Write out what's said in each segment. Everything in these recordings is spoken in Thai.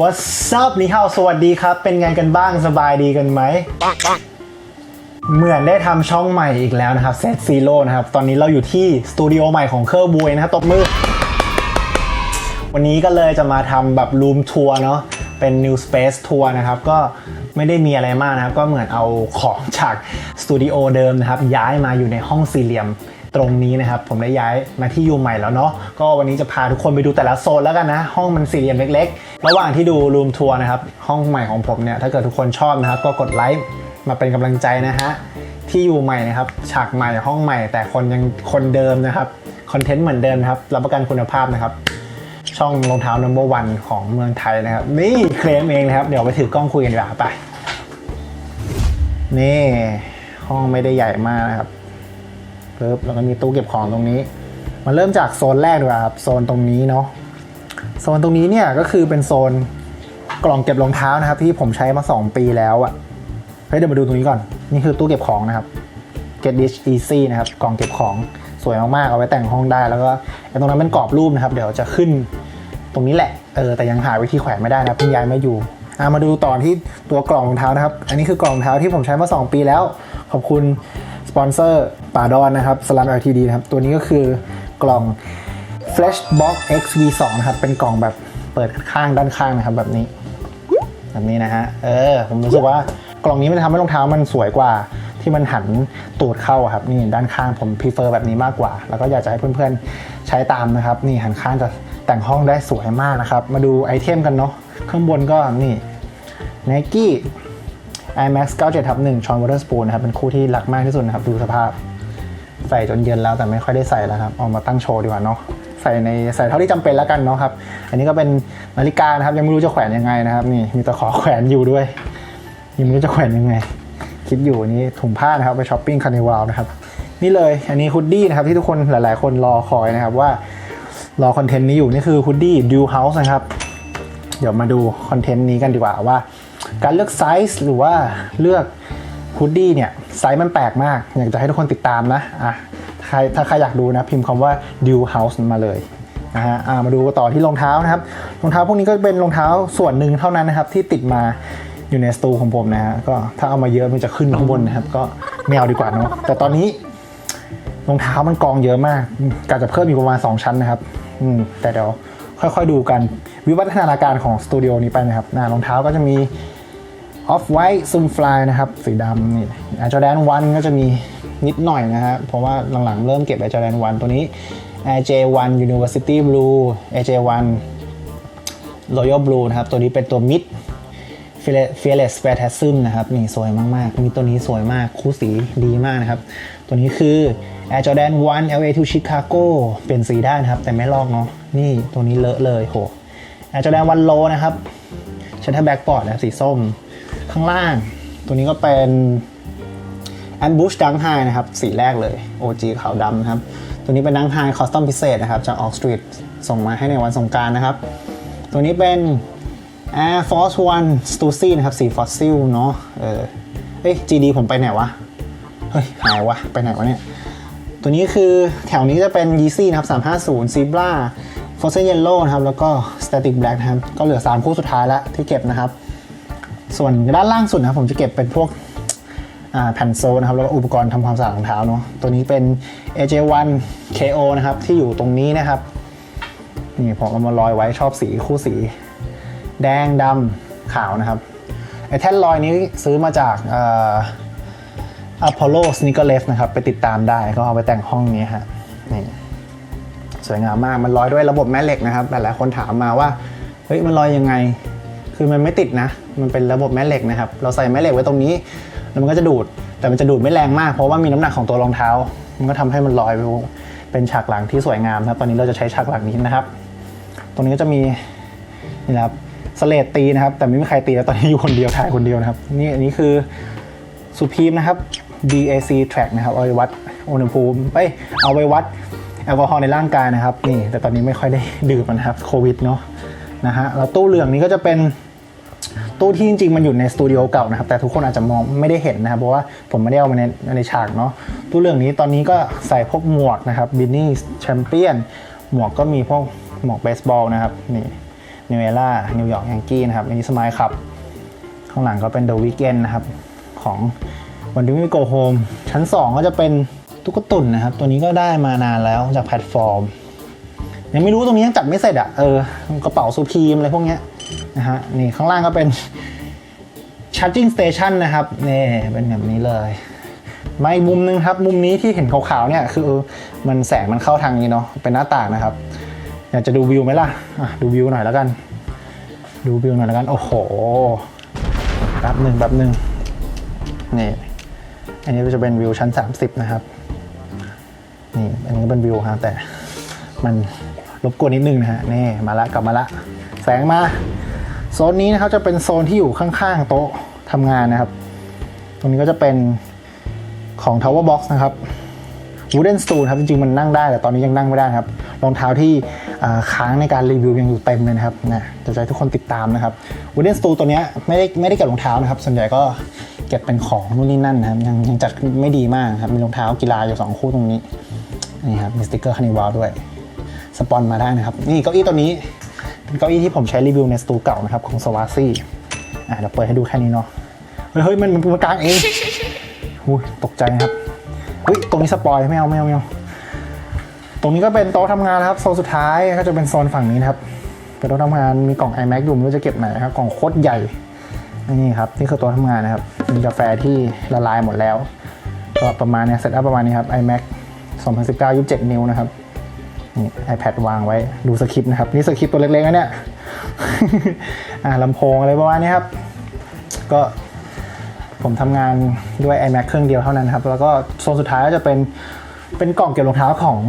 วัส up นี่ฮาวสวัสดีครับ เป็นไงกันบ้างสบายดีกันไหม เหมือนได้ทำช่องใหม่อีกแล้วนะครับเซตซีโร่นะครับ ตอนนี้เราอยู่ที่สตูดิโอใหม่ของเคอร์บุยนะครับตบมือ วันนี้ก็เลยจะมาทำแบบรูมทัวร์เนาะเป็น New Space ทัวร์นะครับ ก็ไม่ได้มีอะไรมากนะครับ ก็เหมือนเอาของจากสตูดิโอเดิมนะครับ ย้ายมาอยู่ในห้องสี่เหลี่ยม ตรงนี้นะครับผมได้ย้ายมาที่ยูใหม่แล้วเนาะก็วันนี้จะพาทุกคนไปดูแต่ละโซนแล้วกันนะ ห้องมันสี่เหลี่ยมเล็ก ๆ ระหว่างที่ดูรูมทัวร์นะครับห้องใหม่ของผมเนี่ยถ้าเกิดทุกคนชอบนะครับก็กดไลค์มาเป็นกำลังใจนะฮะที่อยู่ใหม่นะครับฉากใหม่ห้องใหม่ แต่คนยังคนเดิมนะครับคอนเทนต์เหมือนเดิมครับรับประกันคุณภาพนะครับช่องรองเท้า number one ของเมืองไทยนะครับ นี่เคลมเองนะครับ เดี๋ยวไปถือกล้องคุยกันดีกว่าไป นี่ ห้องไม่ได้ใหญ่มากนะครับ ปึ๊บแล้วก็มีตู้เก็บของตรงนี้มาเริ่มจากโซนแรกดีกว่าครับโซนตรงนี้เนาะโซนตรงนี้เนี่ยก็คือเป็นโซนกล่องเก็บรองเท้านะครับ ที่ผมใช้มา 2 ปีแล้วอะเฮ้ยเดี๋ยวมาดูตรงนี้ก่อนนี่คือตู้เก็บของนะครับ Get Dish Easy นะครับกล่องเก็บของสวยมากๆเอาไว้แต่งห้องได้ แล้วก็ไอ้ตรงนั้นเป็นกรอบรูปนะครับ เดี๋ยวจะขึ้นตรงนี้แหละเออแต่ยังหาวิธีแขวนไม่ได้นะเพิ่งย้ายมาอยู่อะมาดูต่อที่ตัวกล่องรองเท้านะครับ อันนี้คือกล่องรองเท้าที่ผมใช้มา 2 ปีแล้ว ขอบคุณ สปอนเซอร์ป่าดอนนะครับสลัม LTD นะครับ ตัวนี้ก็คือกล่อง Flashbox XV2 นะครับ เป็นกล่องแบบเปิดข้างด้านข้างนะครับแบบนี้ แบบนี้นะฮะ เออ ผมรู้สึกว่ากล่องนี้มันทำให้รองเท้ามันสวยกว่า ที่มันหันตูดเข้าครับ นี่ด้านข้างผมพ r เฟอร์แบบนี้มากกว่า แล้วก็อยากจะให้เพื่อนๆใช้ตามนะครับ นี่หันข้างจะแต่งห้องได้สวยมากนะครับ มาดูไอเทมกันเนาะ ข้างบนก็นี่ Nike IMAX 97ทับ1ชอนวอเตอร์สปูนนะครับเป็นคู่ที่รักมากที่สุดนะครับดูสภาพ ใส่จนเย็นแล้วแต่ไม่ค่อยได้ใส่แล้วครับเอามาตั้งโชว์ดีกว่าเนาะใส่ในใส่เท่าที่จำเป็นแล้วกันเนาะครับ อันนี้ก็เป็นนาฬิกานะครับ ยังไม่รู้จะแขวนยังไงนะครับ นี่มีตะขอแขวนอยู่ด้วย ยังไม่รู้จะแขวนยังไง คิดอยู่นี่ถุงผ้านะครับไปช้อปปิ้งคาร์นิวัลนะครับนี่เลยอันนี้ฮุดดี้นะครับที่ทุกคนหลาย ๆ คนรอคอยนะครับว่ารอคอนเทนต์นี้อยู่นี่คือฮุดดี้ดิวเฮาส์นะครับ เดี๋ยวมาดูคอนเทนต์นี้กันดีกว่าว่า การเลือกไซส์หรือว่าเลือกฮุดดี้เนี่ยไซส์มันแปลกมาก อยากจะให้ทุกคนติดตามนะอะใครถ้าใครอยากดูนะ พิมพ์คำว่า d e w House มาเลยนะฮะอะมาดูต่อที่รองเท้านะครับรองเท้าพวกนี้ก็เป็นรองเท้าส่วนหนึ่งเท่านั้นนะครับ ที่ติดมาอยู่ในสตูของผมนะฮะก็ถ้าเอามาเยอะมันจะขึ้นข้างบนนะครับ ก็ไม่เอาดีกว่าเนาะแต่ตอนนี้รองเท้ามันกองเยอะมากกาจะเพิ่มอีกประมาณ 2 ชั้นนะครับ อืมแต่เดี๋ยวค่อยๆดูกัน วิวัฒนาการของสตูดิโอนี้ไปนะครับหน้ารองเท้าก็จะมี Off White Zoom Fly นะครับสีดำนี่ Air Jordan 1ก็จะมีนิดหน่อยนะฮะเพราะว่าหลังๆเริ่มเก็บ Air Jordan 1ตัวนี้ Air J1 University Blue Air J1 Royal Blue นะครับ ตัวนี้เป็นตัว Mid Fearless Phantasm นะครับ นี่สวยมากๆ มีตัวนี้สวยมาก คู่สีดีมากนะครับ ตัวนี้คือ Air Jordan 1 LA to Chicago เปลี่ยนสีได้นะครับ แต่ไม่ลอกเนาะนี่ตัวนี้เลอะเลยโห Air Jordan 1 Low นะครับชันทัแบ็กบอร์ดนะสีส้ม ข้างล่าง ตัวนี้ก็เป็น Ambush Dunk High นะครับ สีแรกเลย OG ขาวดำนะครับ ตัวนี้เป็น Dunk High คอสตอมพิเศษนะครับ จาก Oak Street ส่งมาให้ในวันสงกรารนะครับ ตัวนี้เป็น Air Force One Stussy นะครับ สีฟอสซิลเนาะเออเอ้ย GD ผมไปไหนวะ เฮ้ย หายวะ ไปไหนวะเนี่ย ตัวนี้คือแถวนี้จะเป็น Yeezy นะครับ 350 Zebra Frozen Yellow นะครับ แล้วก็ Static Black นะครับ ก็เหลือ 3 คู่สุดท้ายแล้วที่เก็บนะครับ ส่วนด้านล่างสุดนะผมจะเก็บเป็นพวกแผ่นโซนะครับ แล้วก็อุปกรณ์ทำความสะอาดรองเท้าเนาะตัวนี้เป็น AJ1 KO นะครับ ที่อยู่ตรงนี้นะครับนี่ผมเอามาลอยไว้ชอบสีคู่สี แดงดำขาวนะครับไอ้แท่นลอยนี้ซื้อมาจากอ่อ Apollo Sneakerless นะครับ ไปติดตามได้ก็เอาไปแต่งห้องนี้ฮะนี่ สวยงามมากมันลอยด้วยระบบแม่เหล็กนะครับหลายๆคนถามมาว่าเฮ้ยมันลอยยังไง คือมันไม่ติดนะ มันเป็นระบบแม่เหล็กนะครับ เราใส่แม่เหล็กไว้ตรงนี้แล้วมันก็จะดูด แต่มันจะดูดไม่แรงมากเพราะว่ามีน้ำหนักของตัวรองเท้า มันก็ทำให้มันลอยไปเป็นฉากหลังที่สวยงามนะครับ ตอนนี้เราจะใช้ฉากหลังนี้นะครับ ตรงนี้ก็จะมีนี่นะครับสเลดตีนะครับ แต่ไม่มีใครตีแล้วตอนนี้อยู่คนเดียวถ่ายคนเดียวนะครับ นี่อันนี้คือสุพีมนะครับ BAC track นะครับเอาไว้วัดอุณหภูมิเอ้ยเอาไว้วัด แอลกอฮอล์ในร่างกายนะครับนี่แต่ตอนนี้ไม่ค่อยได้ดื่มนะครับโควิดเนาะนะฮะแล้วตู้เหลืองนี้ก็จะเป็นตู้ที่จริงๆ มันอยู่ในสตูดิโอเก่านะครับแต่ทุกคนอาจจะมองไม่ได้เห็นนะครับเพราะว่าผมไม่ได้เอามาในในฉากเนาะตู้เรื่องนี้ตอนนี้ก็ใส่พวกหมวกนะครับบินนี่แชมเปี้ยนหมวกก็มีพวกหมวกเบสบอลนะครับนี่นิวเอล่านิวยอร์กยังกี้นะครับอันนี้สมายครับข้างหลังก็เป็น The Weeknd นนะครับของวันที่ไม่โกโฮมชั้น 2 ก็จะเป็น ตุ๊กตุ่นนะครับ ตัวนี้ก็ได้มานานแล้วจากแพลตฟอร์ม ยังไม่รู้ตรงนี้ยังจัดไม่เสร็จอะ่ะเออกระเป๋าซูพีมอะไรพวกเนี้ยนะฮะนี่ข้างล่างก็เป็น charging station นะครับนี่เป็นแบบนี้เลยมาอีกมุมนึงครับ มุมนี้ที่เห็นขาวๆเนี่ยคือมันแสงมันเข้าทางนี้เนาะเป็นหน้าต่างนะครับ อยากจะดูวิวไหมล่ะอะดูวิวหน่อยแล้วกัน ดูวิวหน่อยแล้วกัน โอ้โหแป๊บหนึ่งแป๊บหนึ่งนี่อันนี้ก็จะเป็นวิวชั้น 30 นะครับ นี่อันนี้เป็นวิวฮะแต่มันรบกวนนิดนึงนะฮะนี่มาละกลับมาละ แสงมา โซนนี้นะครับจะเป็นโซนที่อยู่ข้างๆโต๊ะทำงานนะครับ ตรงนี้ก็จะเป็นของ Tower Box นะครับ Wooden Stool ครับจริงๆมันนั่งได้แต่ตอนนี้ยังนั่งไม่ได้ครับรองเท้าที่ค้างในการรีวิวยังอยู่เต็มเลยนะครับนะจะใจทุกคนติดตามนะครับ Wooden Stool ตัวเนี้ยไม่ได้ไม่ได้เก็บรองเท้านะครับส่วนใหญ่ก็เก็บเป็นของนู่นนี่นั่นนะครับยังยังจัดไม่ดีมากครับมีรองเท้ากีฬาอยู่สองคู่ตรงนี้ นี่ครับมีสติกเกอร์คานิวาลด้วยสปอนมาได้นะครับ นี่เก้าอี้ตัวนี้เป็นเก้าอี้ที่ผมใช้รีวิวในสตูเก่านะครับของสวาซี่อะเดี๋ยวเปิดให้ดูแค่นี้เนาะเฮ้ยเฮ้ยมันมันกลางเองอุ้ยตกใจนะครับเฮ้ยตรงนี้สปอยไม่เอาไม่เอาไม่เอาตรงนี้ก็เป็นโต๊ะทำงานนะครับโซนสุดท้ายก็จะเป็นโซนฝั่งนี้นะครับเป็นโต๊ะทำงานมีกล่อง iMac อยู่ไม่รู้จะเก็บไหนครับกล่องโคตรใหญ่นี่ครับนี่คือโต๊ะทำงานนะครับมีกาแฟที่ละลายหมดแล้วก็ประมาณนี้เซตอัพประมาณนี้ครับ iMac 2019 27 นิ้วนะครับนี่ iPad วางไว้ดูสคริปต์นะครับ นี่สคริปต์ตัวเล็กๆนะเนี่ยอ่าลำโพงอะไรประมาณนี้ครับ ก็ผมทำงานด้วย iMac เครื่องเดียวเท่านั้นครับ แล้วก็โซนสุดท้ายก็จะเป็นเป็นกล่องเก็บรองเท้าของ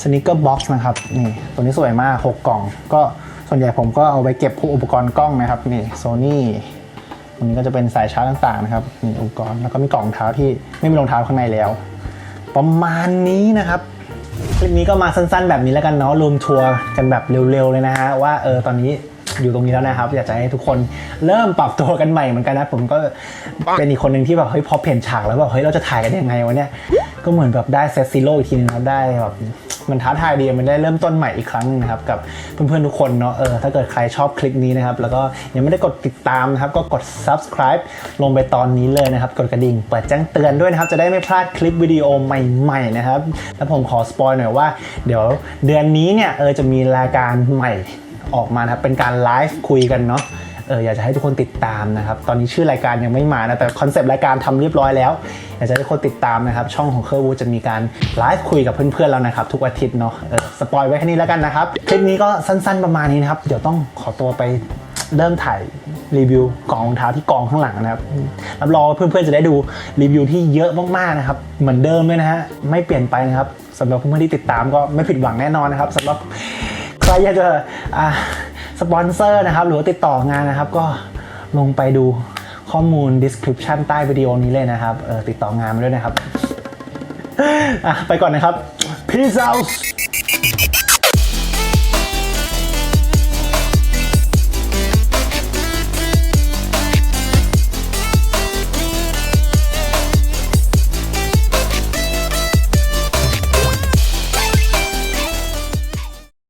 Sneaker Box นะครับ นี่ตัวนี้สวยมาก 6 กล่อง ก็ส่วนใหญ่ผมก็เอาไว้เก็บพวกอุปกรณ์กล้องนะครับ นี่ Sony ตรงนี้ก็จะเป็นสายชาร์จต่างๆนะครับอุปกรณ์แล้วก็มีกล่องรองเท้าที่ไม่มีรองเท้าข้างในแล้ว ประมาณนี้นะครับคลิปนี้ก็มาสั้นๆ แบบนี้แล้วกันเนาะรวมทัวร์กันแบบเร็วๆเลยนะฮะว่าเออตอนนี้อยู่ตรงนี้แล้วนะครับ อยากจะให้ทุกคนเริ่มปรับตัวกันใหม่เหมือนกันนะ ผมก็เป็นอีกคนหนึ่งที่แบบเฮ้ยพอเปลี่ยนฉากแล้วแบบเฮ้ยเราจะถ่ายกันยังไงวะเนี่ยก็เหมือนแบบได้เซตซีโร่อีกทีนึงครับได้แบบ มันท้าทายดีมันได้เริ่มต้นใหม่อีกครั้งนะครับกับเพื่อนๆทุกคนเนาะเออถ้าเกิดใครชอบคลิปนี้นะครับแล้วก็ยังไม่ได้กดติดตามนะครับก็กด subscribe ลงไปตอนนี้เลยนะครับกดกระดิ่งเปิดแจ้งเตือนด้วยนะครับจะได้ไม่พลาดคลิปวิดีโอใหม่ๆนะครับแล้วผมขอสปอยหน่อยว่าเดี๋ยวเดือนนี้เนี่ยเออจะมีรายการใหม่ออกมานะครับเป็นการไลฟ์คุยกันเนาะ เอออยากจะให้ทุกคนติดตามนะครับ ตอนนี้ชื่อรายการยังไม่มานะ แต่คอนเซปต์รายการทำเรียบร้อยแล้ว อยากจะให้ทุกคนติดตามนะครับ ช่องของเคอร์วูจะมีการไลฟ์คุยกับเพื่อนๆแล้วนะครับ ทุกอาทิตย์เนาะเออสปอยไว้แค่นี้แล้วกันนะครับ คลิปนี้ก็สั้นๆประมาณนี้นะครับ เดี๋ยวต้องขอตัวไปเริ่มถ่ายรีวิวกล่องรองเท้าที่กองข้างหลังนะครับ รับรองเพื่อนๆจะได้ดูรีวิวที่เยอะมากๆนะครับ เหมือนเดิมเลยนะฮะ ไม่เปลี่ยนไปนะครับสำหรับเพื่อนๆที่ติดตามก็ไม่ผิดหวังแน่นอนนะครับสำหรับใครอยากจะอ่า สปอนเซอร์นะครับ หรือว่าติดต่องานนะครับ ก็ลงไปดูข้อมูล description ใต้วิดีโอนี้เลยนะครับเออติดต่องานมาด้วยนะครับอะไปก่อนนะครับ peace out